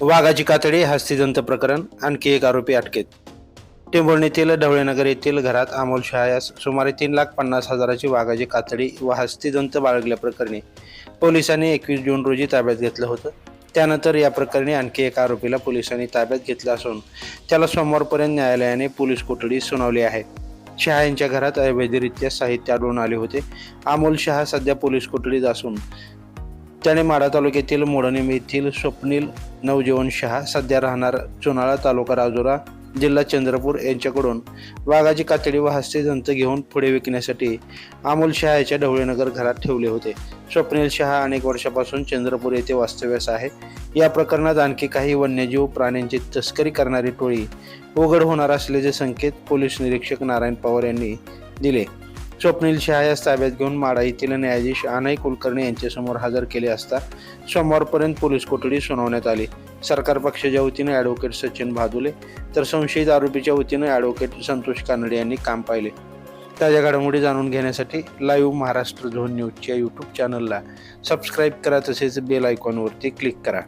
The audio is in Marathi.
वाघाची कातडी हस्तिदंत प्रकरण आणखी एक आरोपी अटकेत. टेंभुर्णीतील ढवळेनगर येथील घरात अमोल शहा यास सुमारे तीन लाख पन्नास हजाराची वाघाची कातडी व हस्तिदंत बाळगल्याप्रकरणी पोलिसांनी एकवीस जून रोजी ताब्यात घेतलं होतं. त्यानंतर या प्रकरणी आणखी एका आरोपीला पोलिसांनी ताब्यात घेतलं असून त्याला सोमवारपर्यंत न्यायालयाने पोलीस कोठडी सुनावली आहे. शहा यांच्या घरात अवैधरित्या साहित्य आढळून आले होते. अमोल शहा सध्या पोलीस कोठडीत असून त्याने माढा तालुक्यातील मोडणीम येथील स्वप्नील नवजीवन शहा सध्या राहणार चुनाळा तालुका राजुरा जिल्हा चंद्रपूर यांच्याकडून. वाघाची कातडी व हस्ते दंत घेऊन पुढे विकण्यासाठी अमोल शहा याच्या ढवळेनगर घरात ठेवले होते. स्वप्नील शहा अनेक वर्षापासून चंद्रपूर येथे वास्तव्यास आहे. या प्रकरणात आणखी काही वन्यजीव प्राण्यांची तस्करी करणारी टोळी उघड होणार असल्याचे संकेत पोलीस निरीक्षक नारायण पवार यांनी दिले. स्वप्नील शहा यास ताब्यात घेऊन माडा येथील न्यायाधीश अनय कुलकर्णी यांच्यासमोर हजर केले असता सोमवारपर्यंत पोलीस कोठडी सुनावण्यात आली. सरकार पक्षाच्या वतीने ॲडव्होकेट सचिन भादुले तर संशयित आरोपीच्या वतीने ॲडव्होकेट संतोष कानडे यांनी काम पाहिले. ताज्या घडामोडी जाणून घेण्यासाठी लाईव्ह महाराष्ट्र झोन न्यूजच्या यूट्यूब चॅनलला सबस्क्राईब करा तसेच बेल आयकॉनवरती क्लिक करा.